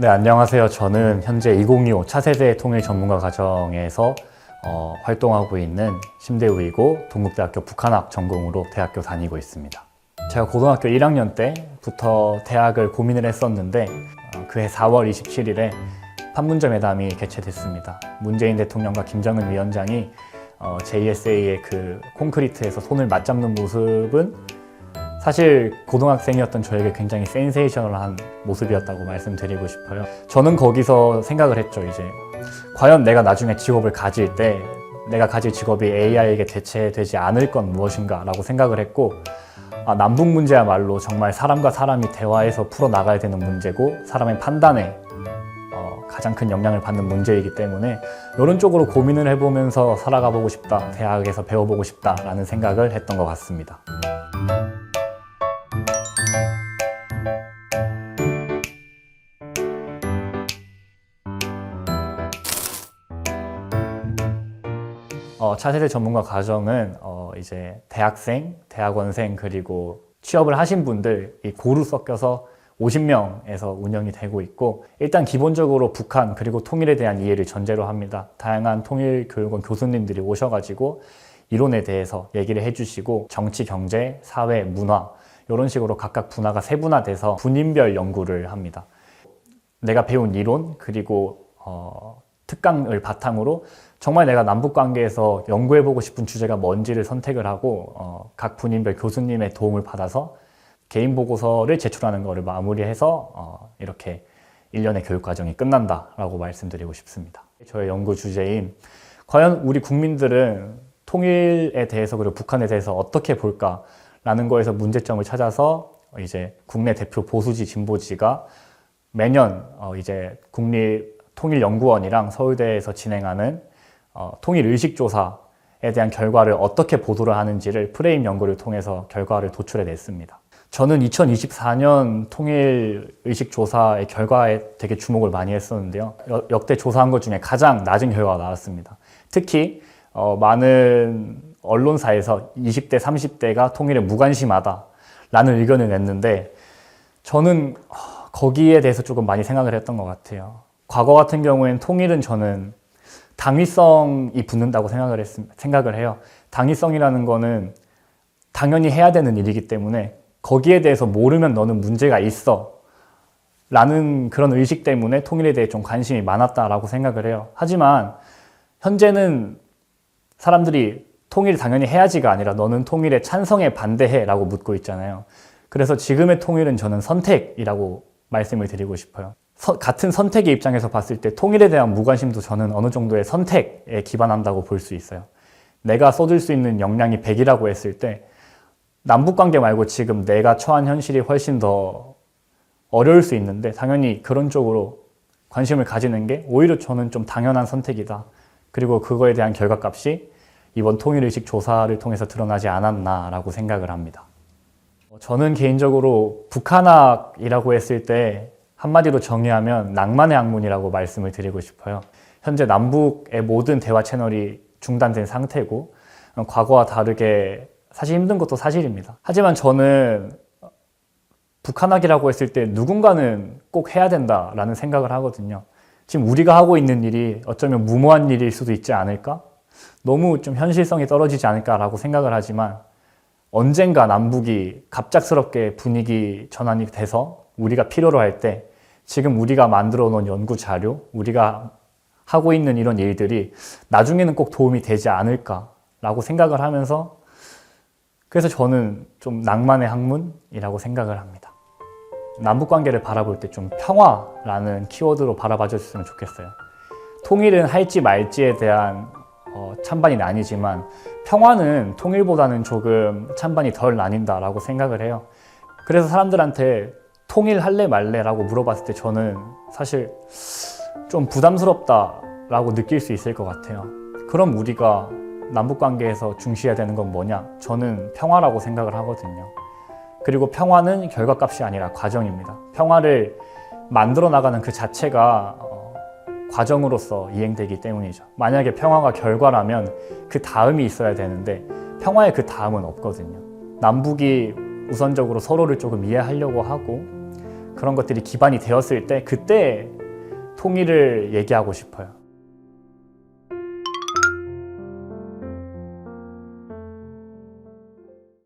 네, 안녕하세요. 저는 현재 2025 차세대 통일 전문가 과정에서 어, 활동하고 있는 심대우이고 동국대학교 북한학 전공으로 대학교 다니고 있습니다. 제가 고등학교 1학년 때부터 대학을 고민을 했었는데 어, 그해 4월 27일에 판문점 회담이 개최됐습니다. 문재인 대통령과 김정은 위원장이 어, JSA의 그 콘크리트에서 손을 맞잡는 모습은 사실 고등학생이었던 저에게 굉장히 센세이셔널한 모습이었다고 말씀드리고 싶어요. 저는 거기서 생각을 했죠, 이제. 과연 내가 나중에 직업을 가질 때 내가 가질 직업이 AI에게 대체되지 않을 건 무엇인가 라고 생각을 했고 아, 남북 문제야말로 정말 사람과 사람이 대화해서 풀어 나가야 되는 문제고 사람의 판단에 어, 가장 큰 영향을 받는 문제이기 때문에 이런 쪽으로 고민을 해보면서 살아가 보고 싶다, 대학에서 배워보고 싶다라는 생각을 했던 것 같습니다. 어, 차세대 전문가 과정은 어, 이제 대학생, 대학원생 그리고 취업을 하신 분들 이 고루 섞여서 50명에서 운영이 되고 있고 일단 기본적으로 북한 그리고 통일에 대한 이해를 전제로 합니다. 다양한 통일 교육원 교수님들이 오셔가지고 이론에 대해서 얘기를 해주시고 정치, 경제, 사회, 문화 이런 식으로 각각 분화가 세분화돼서 분인별 연구를 합니다. 내가 배운 이론 그리고 어, 특강을 바탕으로 정말 내가 남북 관계에서 연구해보고 싶은 주제가 뭔지를 선택을 하고 어, 각 분인별 교수님의 도움을 받아서 개인 보고서를 제출하는 것을 마무리해서 어, 이렇게 1년의 교육 과정이 끝난다라고 말씀드리고 싶습니다. 저의 연구 주제인 과연 우리 국민들은 통일에 대해서 그리고 북한에 대해서 어떻게 볼까라는 거에서 문제점을 찾아서 이제 국내 대표 보수지 진보지가 매년 어, 이제 국립 통일연구원이랑 서울대에서 진행하는 어, 통일 의식 조사에 대한 결과를 어떻게 보도를 하는지를 프레임 연구를 통해서 결과를 도출해 냈습니다. 저는 2024년 통일 의식 조사의 결과에 되게 주목을 많이 했었는데요. 여- 역대 조사한 것 중에 가장 낮은 결과가 나왔습니다. 특히 어, 많은 언론사에서 20대, 30대가 통일에 무관심하다 라는 의견을 냈는데 저는 어, 거기에 대해서 조금 많이 생각을 했던 것 같아요. 과거 같은 경우엔 통일은 저는 당위성이 붙는다고 생각을 했, 생각을 해요. 당위성이라는 거는 당연히 해야 되는 일이기 때문에 거기에 대해서 모르면 너는 문제가 있어. 라는 그런 의식 때문에 통일에 대해 좀 관심이 많았다라고 생각을 해요. 하지만 현재는 사람들이 통일 당연히 해야지가 아니라 너는 통일에 찬성해 반대해 라고 묻고 있잖아요. 그래서 지금의 통일은 저는 선택이라고 말씀을 드리고 싶어요. 서- 같은 선택의 입장에서 봤을 때 통일에 대한 무관심도 저는 어느 정도의 선택에 기반한다고 볼 수 있어요. 내가 쏟을 수 있는 역량이 100이라고 했을 때 남북 관계 말고 지금 내가 처한 현실이 훨씬 더 어려울 수 있는데 당연히 그런 쪽으로 관심을 가지는 게 오히려 저는 좀 당연한 선택이다. 그리고 그거에 대한 결과값이 이번 통일의식 조사를 통해서 드러나지 않았나라고 생각을 합니다. 어, 저는 개인적으로 북한학이라고 했을 때 한마디로 정의하면 낭만의 학문이라고 말씀을 드리고 싶어요. 현재 남북의 모든 대화 채널이 중단된 상태고 어, 과거와 다르게 사실 힘든 것도 사실입니다. 하지만 저는 북한학이라고 했을 때 누군가는 꼭 해야 된다라는 생각을 하거든요. 지금 우리가 하고 있는 일이 어쩌면 무모한 일일 수도 있지 않을까? 너무 좀 현실성이 떨어지지 않을까라고 생각을 하지만 언젠가 남북이 갑작스럽게 분위기 전환이 돼서 우리가 필요로 할 때 지금 우리가 만들어 놓은 연구 자료, 우리가 하고 있는 이런 일들이 나중에는 꼭 도움이 되지 않을까라고 생각을 하면서 그래서 저는 좀 낭만의 학문이라고 생각을 합니다. 남북 관계를 바라볼 때 좀 평화라는 키워드로 바라봐 줬으면 좋겠어요. 통일은 할지 말지에 대한 어, 찬반이 나뉘지만 평화는 통일보다는 조금 찬반이 덜 나뉜다라고 생각을 해요. 그래서 사람들한테 통일할래 말래라고 물어봤을 때 저는 사실 좀 부담스럽다라고 느낄 수 있을 것 같아요. 그럼 우리가 남북 관계에서 중시해야 되는 건 뭐냐? 저는 평화라고 생각을 하거든요. 그리고 평화는 결과값이 아니라 과정입니다. 평화를 만들어 나가는 그 자체가 어, 과정으로서 이행되기 때문이죠. 만약에 평화가 결과라면 그 다음이 있어야 되는데 평화의 그 다음은 없거든요. 남북이 우선적으로 서로를 조금 이해하려고 하고 그런 것들이 기반이 되었을 때 그때 통일을 얘기하고 싶어요.